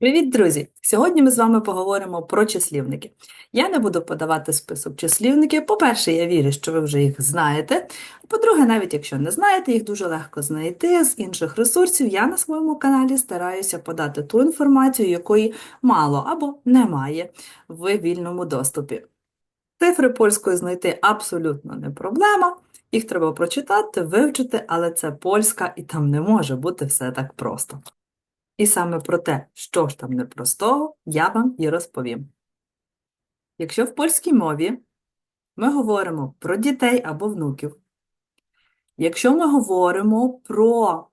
Привіт, друзі! Сьогодні ми з вами поговоримо про числівники. Я не буду подавати список числівників. По-перше, я вірю, що ви вже їх знаєте. По-друге, навіть якщо не знаєте, їх дуже легко знайти з інших ресурсів. Я на своєму каналі стараюся подати ту інформацію, якої мало або немає в вільному доступі. Цифри польською знайти абсолютно не проблема. Їх треба прочитати, вивчити, але це польська, і там не може бути все так просто. І саме про те, що ж там непростого, я вам і розповім. Якщо в польській мові ми говоримо про дітей або внуків, якщо ми говоримо про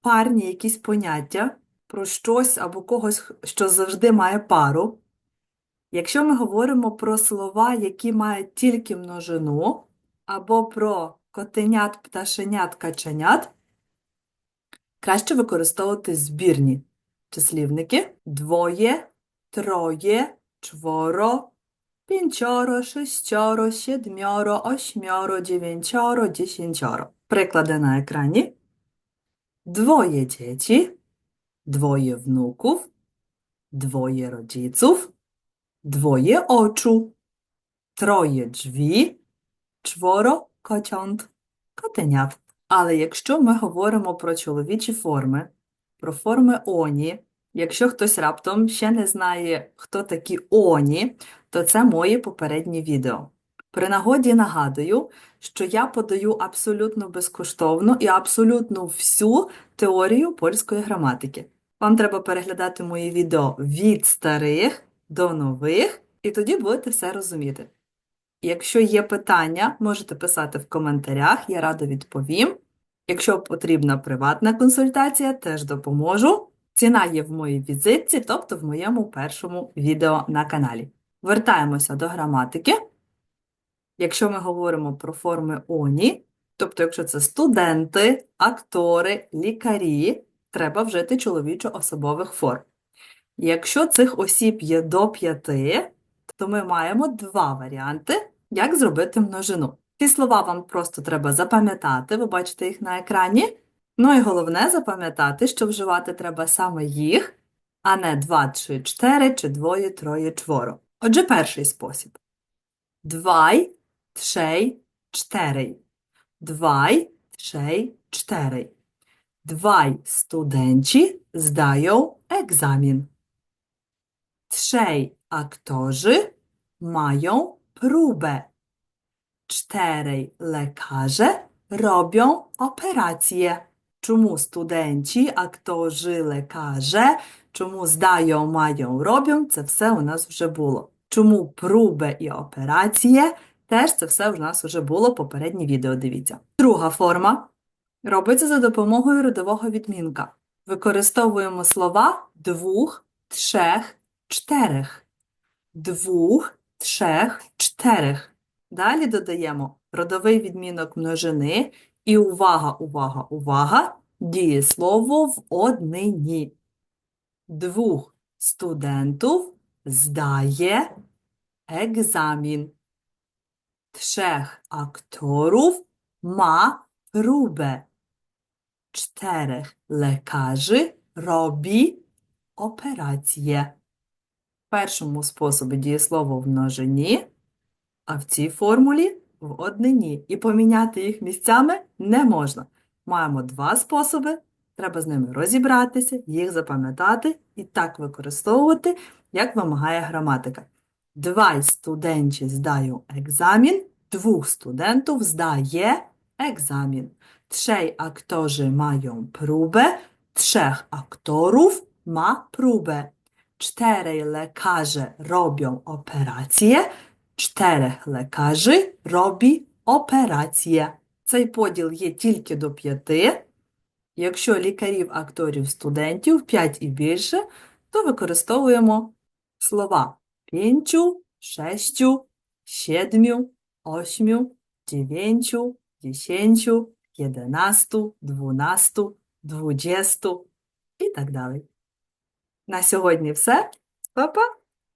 парні якісь поняття, про щось або когось, що завжди має пару, якщо ми говоримо про слова, які мають тільки множину, або про котенят, пташенят, каченят, краще використовувати збірні числівники двоє, троє, чворо, п'ятьоро, шестьоро, сідмьоро, осьмьоро, dziewięcioro, dziesięcioro. Przykłady na ekranie. Dwoje dzieci, dwoje wnuków, dwoje rodziców, dwoje oczu, troje drzwi, czworo kociąt, котенят. Але якщо ми говоримо про чоловічі форми, про форми оні, якщо хтось раптом ще не знає, хто такі оні, то це мої попередні відео. При нагоді нагадую, що я подаю абсолютно безкоштовно і абсолютно всю теорію польської граматики. Вам треба переглядати мої відео від старих до нових, і тоді будете все розуміти. Якщо є питання, можете писати в коментарях, я радо відповім. Якщо потрібна приватна консультація, теж допоможу. Ціна є в моїй візитці, тобто в моєму першому відео на каналі. Вертаємося до граматики. Якщо ми говоримо про форми ОНІ, тобто якщо це студенти, актори, лікарі, треба вжити чоловічо-особових форм. Якщо цих осіб є до п'яти, то ми маємо два варіанти, як зробити множину. Ці слова вам просто треба запам'ятати, ви бачите їх на екрані. Ну і головне запам'ятати, що вживати треба саме їх, а не два чи чотири, чи двоє, троє, чворо. Отже, перший спосіб. Двай, trzej, czterej. Двай, trzej, czterej. Двай студенci zdają egzamin. Trzej aktorzy mają próbę. Czterej lekarze robią operację. Чому студенті, акторі, лекаже, чому здають, мають, роблять, це все у нас вже було. Чому проби і операція, теж це все у нас вже було, попереднє відео дивіться. Друга форма робиться за допомогою родового відмінка. Використовуємо слова двох, трьох, чотирих. Двох, трьох, чотирих. Далі додаємо родовий відмінок множини і увага, увага, увага, дієслово в однині. Двох студентів здає egzamin. Trzech aktorów ma próbę. Czterech lekarzy robi operację. В першому способі дієслово в множині, а в цій формулі в однині. І поміняти їх місцями не можна. Маємо два способи, треба з ними розібратися, їх запам'ятати і так використовувати, як вимагає граматика. Двай студенчі здають екзамін, двох студентів здає екзамін. Trzej aktorzy mają próbę, trzech aktorów ma próbę. Czterej lekarze robią operację, czterech lekarzy robi операція. Цей поділ є тільки до п'яти. Якщо лікарів, акторів, студентів 5 і більше, то використовуємо слова п'ятю, шестю, сідмю, осьмю, дев'ятю, десятю, єдинасту, дванасту, дводесяту і так далі. На сьогодні все. Па-па!